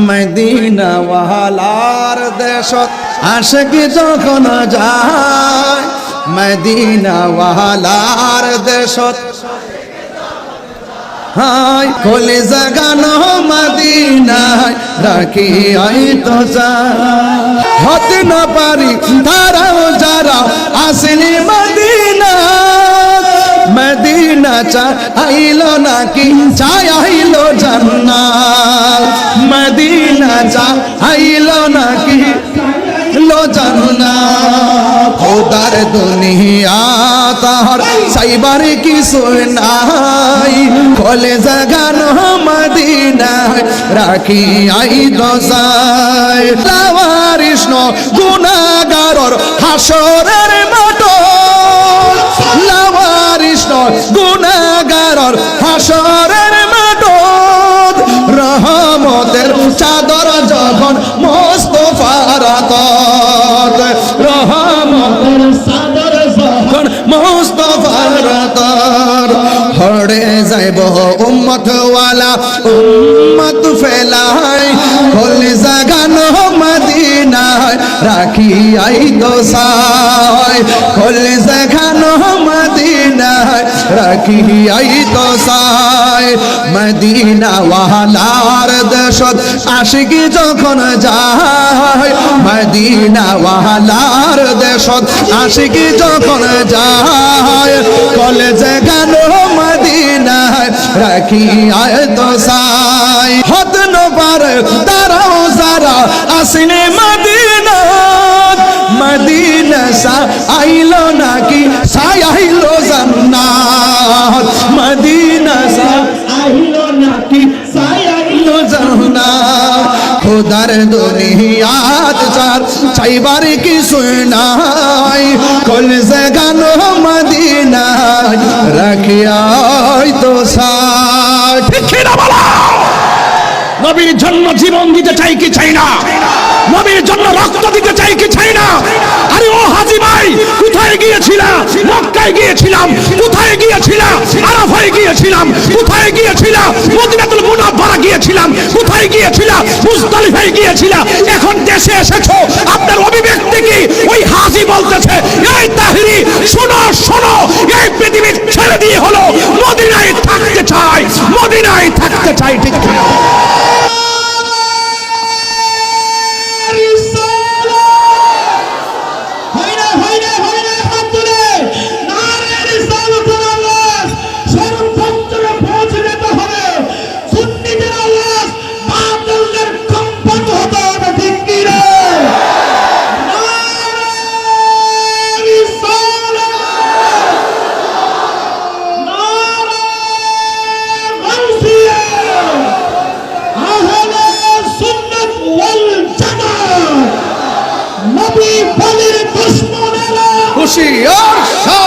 Medina ওয়ালার দেশত আশকি যখন যায় মদিনা ওয়ালার দেশত হাই খোলে জাগানো মদিনায় রাখি আই তো হতে না পারি, তারাও যারা আসেনি মদিনা মদিনা চা আইলো নাকি চাই আইলো জান্নাত। মদিনা চা আইলো নাকি লো জান্নাত। খোদার দুনিয়া তাহার সাইবার কিছু নাই। খোলে জাগানো মদিনায়, রাখি আই দশায় লাওয়ারিষ্ণ গুণাগারর হাসরের মাটো চাদর যখন মোস্তফার আতত রহমতের চাদর যখন মোস্তফার আতত হড়ে যাইব উম্মত ওয়ালা উম্মত ফেলাই কলি জাগানো মদিনায় রাখি আই দোসায় কলি জাগানো মদিনায়। রাখি আই দোসায় মদিনা ওয়ালার দেশত আশিকি যখন যায় মদিনা ওয়ালার দেশত আশিকি যখন যায়, কলেজে গান মদিনায় রাখি আয় তো সাই। হত পারে তারাও যারা আসিনে মদিনা মদিনা সা আইলো নাকি খোদার দুনিয়াত চার, চাইবার কি শুনাই কল গানো মদিনা রাখিয়াই তো বলা? নবীর জন্য জীবন দিতে চাই কি চাই না? নবীর জন্য রক্ত দিতে চাই কি চাই না? আরে ও হাজি ভাই, কোথায় গিয়েছিলা? মক্কায় গিয়েছিলাম, কোথায় গিয়েছিলা? আরাফায় গিয়েছিলাম, কোথায় গিয়েছিলা? মদিনাতুল মুনাফফারা গিয়েছিলাম, কোথায় গিয়েছিলা? মুজদালিফায় গিয়েছিল। এখন দেশে এসেছ। আপনার অভিব্যক্তি কি? ওই হাজি বলতেছে, এই তাহরি, শোনো শোনো, এই পৃথিবীর ছেড়ে দিয়ে হলো। মদিনায় থাকতে চাই, মদিনায় থাকতে চাই, ঠিক 喜儿。